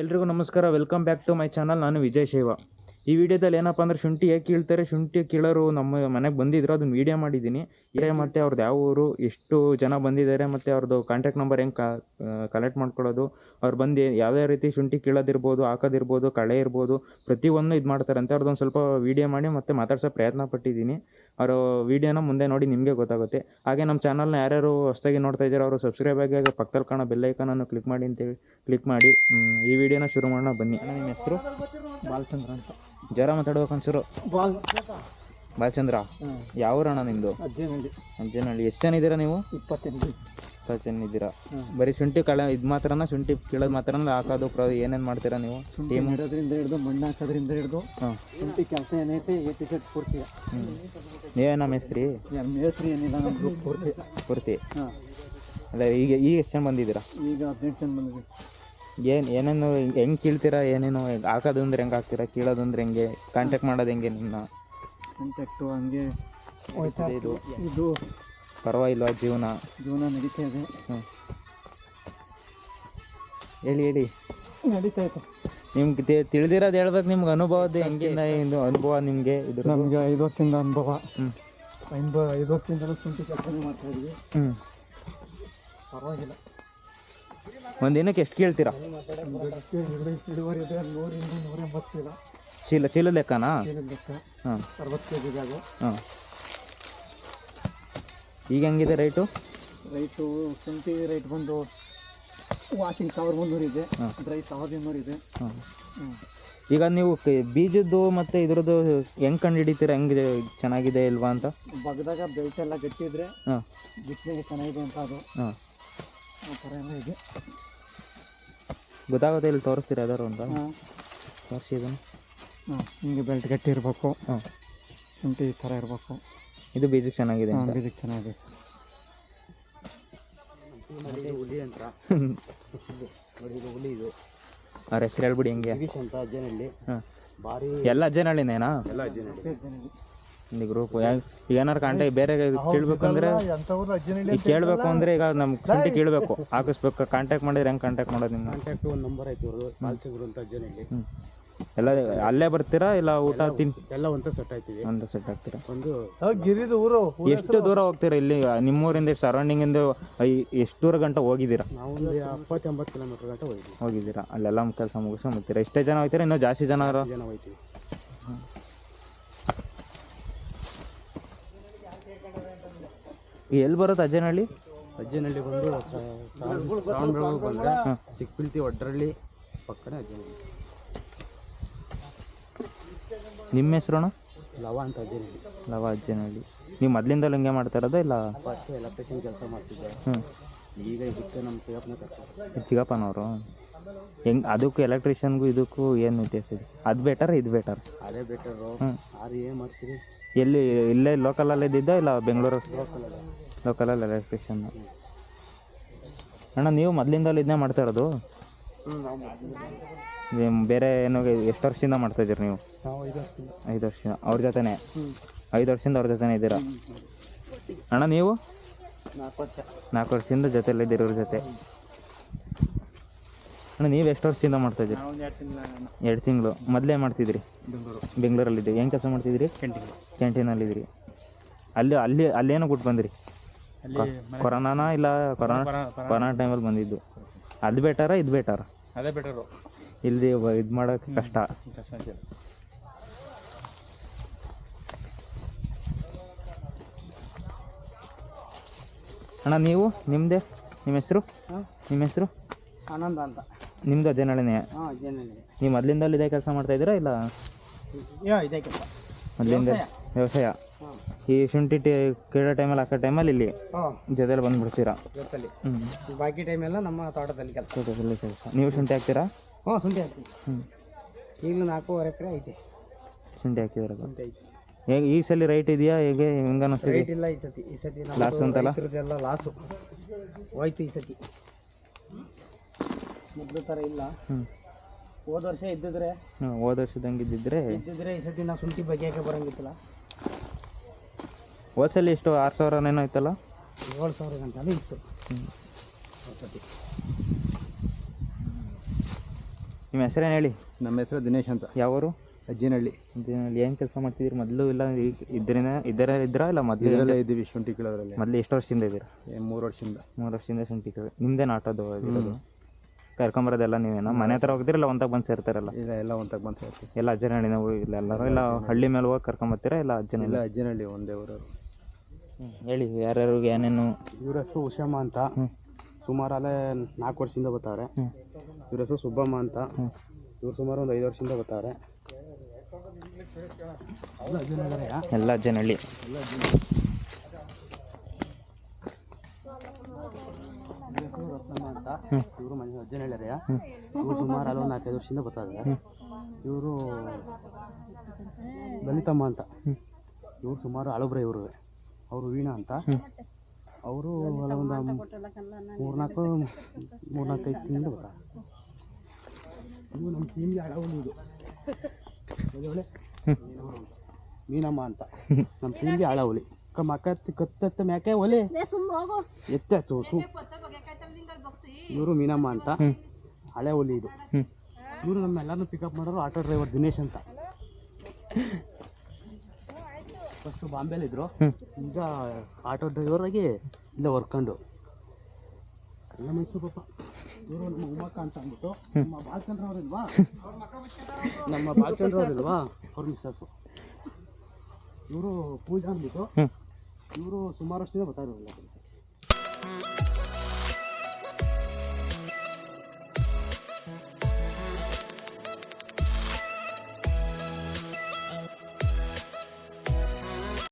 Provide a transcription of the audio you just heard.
ಎಲ್ರಿಗೂ ನಮಸ್ಕಾರ. Welcome back to my channel. ನಾನು ವಿಜಯ್ ಶೈವ. ಈ ವಿಡಿಯೋದಲ್ಲಿ ಏನಪ್ಪ ಅಂದ್ರೆ ಶುಂಠಿ ಹೇಗೆ ಕೀಳ್ತಾರೆ? ಶುಂಠಿ ಕೀಳೋರು ನಮ್ಮ ಮನೆಗೆ ಬಂದಿದ್ರು ಅದನ್ನ ವಿಡಿಯೋ ಮಾಡಿದ್ದೀನಿ ಏ, ಮತ್ತು ಅವ್ರದ್ದು ಯಾವ ಊರು, ಎಷ್ಟು ಜನ ಬಂದಿದ್ದಾರೆ, ಮತ್ತು ಅವ್ರದ್ದು ಕಾಂಟ್ಯಾಕ್ಟ್ ನಂಬರ್ ಹೆಂಗೆ ಕಲೆಕ್ಟ್ ಮಾಡ್ಕೊಳ್ಳೋದು? ಅವ್ರು ಬಂದು ಯಾವುದೇ ರೀತಿ ಶುಂಠಿ ಕೀಳೋದಿರ್ಬೋದು, ಹಾಕೋದಿರ್ಬೋದು, ಕಳೆ ಇರ್ಬೋದು ಪ್ರತಿಯೊಂದು ಇದು ಮಾಡ್ತಾರೆ ಅಂತ ಅವ್ರದ್ದು ಒಂದು ಸ್ವಲ್ಪ ವಿಡಿಯೋ ಮಾಡಿ ಮತ್ತೆ ಮಾತಾಡ್ಸೋ ಪ್ರಯತ್ನ ಪಟ್ಟಿದ್ದೀನಿ ಅವರು ವಿಡಿಯೋನ ಮುಂದೆ ನೋಡಿ ನಿಮಗೆ ಗೊತ್ತಾಗುತ್ತೆ. ಹಾಗೆ ನಮ್ಮ ಚಾನಲ್ನ ಯಾರ್ಯಾರು ಹೊಸದಾಗಿ ನೋಡ್ತಾ ಇದ್ದಾರೆ ಅವರು ಸಬ್ಸ್ಕ್ರೈಬ್ ಆಗಿ ಹಾಗೆ ಪಕ್ಕದಲ್ಲಿ ಕಾಣೋ ಬೆಲ್ಲೈಕನನ್ನು ಕ್ಲಿಕ್ ಮಾಡಿ ಅಂತೇಳಿ ಕ್ಲಿಕ್ ಮಾಡಿ ಈ ವಿಡಿಯೋನ ಶುರು ಮಾಡೋಣ ಬನ್ನಿ. ನಿಮ್ಮ ಹೆಸರು? ಬಾಲಚಂದ್ರ ಅಂತ. ಜ್ವರ ಮಾತಾಡ್ಬೇಕು ಅನ್ಸರು. ಬಾಲಚಂದ್ರ ಯಾವ ಊರಣ್ಣ ನಿಮ್ಮದು ಅಜ್ಜನಹಳ್ಳಿ. ಎಷ್ಟು ಜನ ಇದ್ದೀರಾ ನೀವು? ಇಪ್ಪತ್ತೆಂಟು ಇಪ್ಪತ್ತು ಜನ ಇದ್ದೀರಾ. ಬರೀ ಶುಂಠಿ ಕಳೆ ಇದು ಮಾತ್ರನ? ಶುಂಠಿ ಕೀಳೋದು ಮಾತ್ರನ? ಹಾಕೋದು ಪ್ರ ಏನೇನು ಮಾಡ್ತೀರಾ ನೀವು? ಟೀಮ್? ಇಡೋದ್ರಿಂದ ಹಿಡಿದು ಮಣ್ಣು ಹಾಕೋದ್ರಿಂದ ಹಿಡಿದು ಶುಂಠಿ ಕೆಲಸ ಏನೈತೆ ಎ ಟಿ ಶರ್ಟ್ ಪೂರ್ತಿ. ನೀವೇ ನಮ್ಮ ಹೆಸ್ರಿ? ನಮ್ಮ ಮೇಸ್ತ್ರಿ ಏನಿಲ್ಲ ನಮ್ಮ ಗ್ರೂಪ್ ಪೂರ್ತಿ. ಪೂರ್ತಿ. ಅಲ್ಲ ಈಗ ಈಗ ಎಷ್ಟು ಜನ ಬಂದಿದ್ದೀರಾ? ಈಗ ಹದಿನೆಂಟು ಜನ ಬಂದಿದೆ ಏನು ಏನೇನು ಹೆಂಗೆ ಕೀಳ್ತೀರಾ ಏನೇನು ಹಾಕೋದು ಅಂದ್ರೆ ಹೆಂಗೆ ಹಾಕ್ತೀರಾ ಕೀಳೋದು ಅಂದ್ರೆ ಹೆಂಗೆ ಕಾಂಟ್ಯಾಕ್ಟ್ ಮಾಡೋದು ಹೆಂಗೆ ನಿಮ್ಮ ಕಾಂಟ್ಯಾಕ್ಟು ಹಂಗೆ ಇದು ಇದು. ಪರವಾಗಿಲ್ವಾ ಜೀವನ? ಜೀವನ ನಡೀತಾ ಇದೆ. ಹ್ಞೂ ಹೇಳಿ ಹೇಳಿ. ನಡೀತಾ ಇದೆ. ನಿಮ್ಗೆ ತಿಳಿದಿರೋದು ಹೇಳ್ಬೇಕು ನಿಮ್ಗೆ ಅನುಭವದ ಹೆಂಗೆ? ಇದು ಅನುಭವ ನಿಮಗೆ ಇದು ನಮಗೆ ಐದು ವರ್ಷದಿಂದ ಅನುಭವ ಹ್ಞೂ ಐದು ಐದು ವರ್ಷದಿಂದಲೂ ಮಾಡ್ತಾ ಇದ್ವಿ. ಹ್ಞೂ ಪರವಾಗಿಲ್ಲ. ಒಂದು ದಿನಕ್ಕೆ ಎಷ್ಟು ಕೇಳ್ತೀರಾ? ಚೀಲ ಚೀಲ ಲೆಕ್ಕನಾ? ಹಾಂ. ಹಾಂ. ಈಗ ಹೆಂಗಿದೆ ರೇಟು ರೈಟು ಶುಂಠಿ ರೇಟ್ ಬಂದು ವಾಷಿಂಗ್ ಸಾವಿರದ ಮುನ್ನೂರು ಇದೆ. ಡ್ರೈ ಸಾವಿರದ ಇನ್ನೂರು ಇದೆ. ಈಗ ನೀವು ಬೀಜದ್ದು ಮತ್ತು ಇದ್ರದ್ದು ಹೆಂಗ್ ಕಂಡು ಹಿಡಿತೀರಾ ಹೆಂಗಿದೆ? ಚೆನ್ನಾಗಿದೆ ಇಲ್ವಾ ಅಂತ? ಬಗ್ದಾಗ ಬೆಲ್ಟ್ ಎಲ್ಲ ಗಟ್ಟಿದ್ರೆ ಬಿಸಿಲಿಗೆ ಚೆನ್ನಾಗಿದೆ ಅಂತ ಅದು. ಹಾಂ. ಆ ಥರ ಎಲ್ಲ ಇದೆ. ಗೊತ್ತಾಗುತ್ತೆ ಇಲ್ಲಿ ತೋರಿಸ್ತೀರ ಯಾವ್ದಾರು ಅಂತ ಹಾಂ. ತೋರಿಸಿ ಇದನ್ನು. ಹಾಂ ಹಿಂಗೆ ಬೆಲ್ಟ್ ಗಟ್ಟಿ ಇರಬೇಕು. ಹಾಂ. ಶುಂಠಿ ಈ ಥರ ಇರಬೇಕು. ಇದು ಬೀಜಕ್ಕೆ ಚೆನ್ನಾಗಿದೆ ಬೀಜಕ್ಕೆ ಚೆನ್ನಾಗಿದೆ. ಅವ್ರ ಹೆಸರು ಹೇಳ್ಬಿಡಿ ಹೆಂಗೆ? ಅಂತ ಅಜ್ಜನಲ್ಲಿ ಹಾಂ. ಭಾರಿ ಎಲ್ಲ ಅಜ್ಜನಹಳ್ಳಿನೇನಾ? ಇಲ್ಲಿ ಗ್ರೂಪ್ ಈಗ ಏನಾರು ಕಾಂಟ್ಯಾಕ್ಟ್ ಬೇರೆ ಕೇಳಬೇಕಂದ್ರೆ ಈಗ ಕೇಳಬೇಕು ಅಂದರೆ ಈಗ ನಮ್ಮ ಶುಂಠಿ ಕೇಳಬೇಕು. ಹಾಕಿಸ್ಬೇಕು. ಕಾಂಟ್ಯಾಕ್ಟ್ ಮಾಡಿದ್ರೆ ಹೆಂಗೆ ಕಾಂಟ್ಯಾಕ್ಟ್ ಮಾಡೋದು ನಿಮ್ಗೆ ಕಾಂಟ್ಯಾಕ್ಟ್ ಒಂದು ನಂಬರ್ ಐತಿ ಇವ್ರದ್ದು ಅಂತ ಅಜ್ಜನಲ್ಲಿ ಎಲ್ಲ ಅಲ್ಲೇ ಬರ್ತೀರಾ ಇಲ್ಲ ಊಟ ತಿನ್ ಎಲ್ಲ ಒಂತ ಸೆಟ್ ಆಯ್ತಿವಿ ಅಂತ ಸೆಟ್ ಆಗ್ತೀರಾ? ಒಂದು ಗಿರಿದು ಊರು ಎಷ್ಟು ದೂರ ಹೋಗ್ತೀರಾ ಇಲ್ಲಿ? ನಿಮ್ಮೂರಿಂದ ಸರೌಂಡಿಂಗ್ ಇಂದ ಎಷ್ಟು ದೂರ ಗಂಟ ಹೋಗಿದ್ದೀರಾ? ನಾವು ಒಂದು ಎಪ್ಪತ್ತು ಎಂಬತ್ತು ಕಿಲೋಮೀಟರ್ ಗಂಟ ಹೋಯ್ತೀವಿ ಹೋಗಿದ್ದೀರಾ. ಅಲ್ಲೆಲ್ಲ ಕೆಲಸ ಮುಗಿಸ್ಕೊಂಬತ್ತೀರಾ ಎಷ್ಟೇ ಜನ ಹೋಗ್ತೀರಾ? ಇನ್ನೂ ಜಾಸ್ತಿ ಜನ ಜನ ಹೋಯ್ತೀವಿ ಎಲ್ಲಿ ಬರುತ್ತೆ ಅಜ್ಜನಹಳ್ಳಿ? ಅಜ್ಜನಹಳ್ಳಿ ಬಂದು ಬಂದರೆ ಚಿಕ್ಕಪಿಲ್ತಿ ಒಡ್ರಳ್ಳಿ ಪಕ್ಕನೇ ಅಜ್ಜನಹಳ್ಳಿ. ನಿಮ್ಮ ಹೆಸ್ರು ಲವ ಅಂತ ಅಜ್ಜನಹಳ್ಳಿ. ಲವ ಅಜ್ಜನಹಳ್ಳಿ. ನೀವು ಮೊದಲಿಂದಲೂ ಹಿಂಗೆ ಮಾಡ್ತಾ ಇರೋದ ಇಲ್ಲ? ಫಸ್ಟ್ ಎಲೆಕ್ಟ್ರಿಷಿಯನ್ ಕೆಲಸ ಮಾಡ್ತಿದ್ದೆ ಹ್ಞೂ ಈಗ ಇದಕ್ಕೆ ನಮ್ಮ ಚಿಕ್ಕಪ್ಪನ ಕರ್ತಾರೆ ಚಿಕ್ಕಪ್ಪನವರು? ಹೆಂಗೆ ಅದಕ್ಕೂ ಎಲೆಕ್ಟ್ರಿಷಿಯನ್ಗೂ ಇದಕ್ಕೂ ಏನು ವ್ಯತ್ಯಾಸ ಇದೆ? ಅದು ಬೆಟರ್ ಇದು ಬೆಟರ್ ಅದೇ ಬೆಟರು ಹ್ಞೂ ಆರು ಏನು ಮಾಡ್ತೀರಿ? ಎಲ್ಲಿ ಇಲ್ಲೇ ಲೋಕಲಲ್ಲಿ ಇದ್ದಿದ್ದ ಇಲ್ಲ ಬೆಂಗಳೂರು ಲೋಕಲಲ್ಲಿ ಎಲೆಕ್ಟ್ರಿಷಿಯನ್ ಅಣ್ಣ ನೀವು ಮೊದಲಿಂದಲೂ ಇದನ್ನೇ ಮಾಡ್ತಾ ಇರೋದು? ಬೇರೆ ಏನು ಎಷ್ಟು ವರ್ಷದಿಂದ ಮಾಡ್ತಾ ಇದ್ದೀರಿ ನೀವು? ಐದು ವರ್ಷದಿಂದ. ವರ್ಷ ಅವ್ರ ಜೊತೆನೇ? ಐದು ವರ್ಷದಿಂದ ಅವ್ರ ಜೊತೆನೇ ಇದ್ದೀರಾ? ಅಣ್ಣ ನೀವು? ನಾಲ್ಕು ವರ್ಷದಿಂದ ನಾಲ್ಕು ಇದ್ದೀರಿ ಇವ್ರ ಜೊತೆ. ಅಣ್ಣ ನೀವು ಎಷ್ಟು ವರ್ಷದಿಂದ ಮಾಡ್ತಾ ಇದ್ದೀರಿ? ಎರಡು ತಿಂಗಳು ಮೊದಲೇ ಮಾಡ್ತಿದ್ರಿ? ಬೆಂಗಳೂರಲ್ಲಿ ಬೆಂಗಳೂರಲ್ಲಿದ್ದೀರಿ. ಏನು ಕೆಲಸ ಮಾಡ್ತಿದ್ರಿ? ಕ್ಯಾಂಟೀನ್ ಕ್ಯಾಂಟೀನಲ್ಲಿದ್ದೀರಿ ಅಲ್ಲಿ ಅಲ್ಲಿ ಅಲ್ಲೇನೋ ಗುಟ್ಟು ಬಂದಿರಿ? ಕೊರೋನಾನ ಇಲ್ಲ ಕೊರೋನಾ ಕೊರೋನಾ ಟೈಮಲ್ಲಿ ಬಂದಿದ್ದು. ಅದು ಬೆಟರ ಇದು ಬೆಟರ ಅದೇ ಬೆಟರು ಇಲ್ಲಿ ಇದು ಮಾಡೋಕೆ ಕಷ್ಟ. ಕಷ್ಟ ಅಣ್ಣ ನೀವು? ನಿಮ್ಮದೇ ನಿಮ್ಮ ಹೆಸರು? ನಿಮ್ಮ ಹೆಸರು? ಆನಂದ ಅಂತ. ನಿಮ್ಮದು ಅಜ್ಜನಹಳ್ಳಿನೇ? ನೀವು ಮೊದಲಿಂದಲೂ ಇದೇ ಕೆಲಸ ಮಾಡ್ತಾ ಇದ್ದೀರಾ ಇಲ್ಲ? ಯಾ ಇದೇ ಕೆಲಸ. ಮೊದಲಿಂದ ವ್ಯವಸಾಯ. ಈ ಶುಂಠಿ ಟೇ ಕೇಳೋ ಟೈಮಲ್ಲಿ ಹಾಕೋ ಟೈಮಲ್ಲಿ ಇಲ್ಲಿ ಹಾಂ. ಜೊತೆಲಿ ಬಂದ್ಬಿಡ್ತೀರಾ? ಇವತ್ತಲ್ಲಿ ಹ್ಞೂ ಬಾಕಿ ಟೈಮೆಲ್ಲ ನಮ್ಮ ತೋಟದಲ್ಲಿ ಕೆಲಸ. ತೋಟದಲ್ಲಿ ಕೆಲಸ. ನೀವು ಶುಂಠಿ ಹಾಕ್ತೀರಾ? ಹ್ಞೂ ಶುಂಠಿ ಹಾಕ್ತೀವಿ. ಹ್ಞೂ ಈಗಲೂ ನಾಲ್ಕೂವರೆ ಎಕರೆ ಐತೆ. ಶುಂಠಿ ಐತೆ. ಹೇಗೆ ಈ ಸಲ ರೈಟ್ ಇದೆಯಾ? ಹೇಗೆ ಹೆಂಗೆ ಅನ್ನಿಸ್ತಿದೆ ರೇಟ್ ಇಲ್ಲ ಈ ಸತಿ. ಈ ಸತಿ ಲಾಸ್ ಅಂತಲ್ಲ? ರೈತರದ್ದೆಲ್ಲ ಲಾಸು ಹೋಯ್ತು ಈ ಸತಿ. ಮೊದಲು ಥರ ಇಲ್ಲ. ಹ್ಞೂ ಹೋದ ವರ್ಷ ಇದ್ದಿದ್ರೆ ಹ್ಞೂ ಹೋದ ವರ್ಷದಂಗೆ ಇದ್ದಿದ್ರೆ ಇದ್ದಿದ್ರೆ ಈ ಸತಿ ನಾವು ಶುಂಠಿ ಬಗೆಯಕ್ಕೆ ಬರಂಗಿತ್ತಲ್ಲ. ಹೋದ ಎಷ್ಟು? ಆರು ಸಾವಿರನೇನೋ ಇತ್ತಲ್ಲ ಏಳು ಸಾವಿರ ಗಂಟೆ ಇತ್ತು. ನಿಮ್ಮ ನಿಮ್ಮ ಹೆಸರೇನು ಹೇಳಿ? ನಮ್ಮ ಹೆಸರು ದಿನೇಶ್ ಅಂತ. ಯಾವರು? ಅಜ್ಜಿನಹಳ್ಳಿ. ಏನು ಕೆಲಸ ಮಾಡ್ತಿದ್ದೀರಿ? ಮೊದಲು ಇಲ್ಲ ಈಗ ಇದರ ಇದ್ದರ ಇದ್ರಾ ಇಲ್ಲ ಮೊದಲು ಇದರಲ್ಲೇ ಇದ್ದೀವಿ ಶುಂಠಿ ಕೀಳೋದ್ರಲ್ಲಿ. ಮೊದಲು ಎಷ್ಟು ವರ್ಷದಿಂದ ಇದ್ದೀರಾ? ಮೂರು ವರ್ಷದಿಂದ. ಮೂರು ವರ್ಷದಿಂದ ಶುಂಠಿ ಕೀಳು ನಿಮ್ದೇನು ಆಟೋದು ಇರೋದು? ಕರ್ಕೊಂಬರೋದೆಲ್ಲ ನೀವೇನ? ಮನೆ ಹತ್ರ ಹೋಗ್ತೀರಲ್ಲ ಒಂದಾಗ ಬಂದು ಸೇರ್ತಾರಲ್ಲ? ಇಲ್ಲ ಎಲ್ಲ ಒಂದಾಗ ಬಂದು ಸೇರ್ತೀವಿ. ಎಲ್ಲ ಅಜ್ಜನಹಳ್ಳಿನ ಇಲ್ಲ ಎಲ್ಲರೂ ಇಲ್ಲ ಹಳ್ಳಿ ಮೇಲೆ ಹೋಗಿ ಕರ್ಕೊಂಬರ್ತೀರಾ ಇಲ್ಲ ಅಜ್ಜನ ಇಲ್ಲ ಅಜ್ಜನಹಳ್ಳಿ ಒಂದೇ ಊರವರು. ಹೇಳಿ ಯಾರ್ಯಾರು ಏನೇನು? ಇವ್ರ ಹೆಸರು ಉಷಮ್ಮ ಅಂತ. ಸುಮಾರು ಅಲ್ಲೇ ನಾಲ್ಕು ವರ್ಷದಿಂದ ಬರ್ತಾರೆ. ಇವ್ರ ಹೆಸರು ಸುಬ್ಬಮ್ಮ ಅಂತ. ಇವ್ರು ಸುಮಾರು ಒಂದು ಐದು ವರ್ಷದಿಂದ ಬರ್ತಾರೆ. ಎಲ್ಲ ಜನಳ್ಳಿ. ರತ್ನಮ್ಮ ಅಂತ ಇವರು ಮನೆ ಅಜ್ಜನಹಳ್ಳಿಯ ಇವ್ರು ಸುಮಾರು ಅಲ್ಲಿ ಒಂದು ನಾಲ್ಕೈದು ವರ್ಷದಿಂದ ಬರ್ತಾರೆ. ಇವರು ಲಲಿತಮ್ಮ ಅಂತ. ಇವರು ಸುಮಾರು ಹಳಬ್ರೆ ಇವರು. ಅವರು ವೀಣಾ ಅಂತ. ಅವರು ಒಂದು ಮೂರ್ನಾಲ್ಕು ಮೂರ್ನಾಲ್ಕು ಐದು ತಿಂಗಳು ಬರ್ತಾರೆ ಇವು ನಮ್ಮ ಟೀಮ್ಗೆ ಹಳವಳು ಇದು ಒಳ್ಳೆ ಮೀನಮ್ಮ ಅಂತ. ನಮ್ಮ ಟೀಮ್ಗೆ ಅಕ್ಕ ಮಕ್ಕ ಕತ್ತತ್ತ ಮ್ಯಾಕೆ ಒಲೆ. ಎತ್ತೆ ತೋತು ಇವರು ಮೀನಮ್ಮ ಅಂತ. ಹಳೆ ಹುಲಿ ಇದು. ಇವರು ನಮ್ಮೆಲ್ಲರೂ ಪಿಕಪ್ ಮಾಡೋರು ಆಟೋ ಡ್ರೈವರ್ ದಿನೇಶ್ ಅಂತ. ಫಸ್ಟು ಬಾಂಬೆಲಿದ್ರು ಈಗ ಆಟೋ ಡ್ರೈವರ್ ಆಗಿ ಇಲ್ಲೇ ವರ್ಕೊಂಡು ಎಲ್ಲ ಮೈಸೂರು ಪಾಪ. ಇವರು ನಮ್ಮ ಉಮ್ಮಕ್ಕ ಅಂತ ಅಂದ್ಬಿಟ್ಟು ನಮ್ಮ ಬಾಲಚಂದ್ರ ಅವ್ರಿಲ್ವಾ? ನಮ್ಮ ಬಾಲಚಂದ್ರ ಅವ್ರಿಲ್ವಾ? ಅವ್ರ ಮಿಸ್ಸಸ್ಸು ಇವರು ಪೂಜಾ ಅಂದ್ಬಿಟ್ಟು. ಇವರು ಸುಮಾರು ವರ್ಷದಿಂದ ಬರ್ತಾ ಇರೋದಿಲ್ಲ ಕೆಲಸ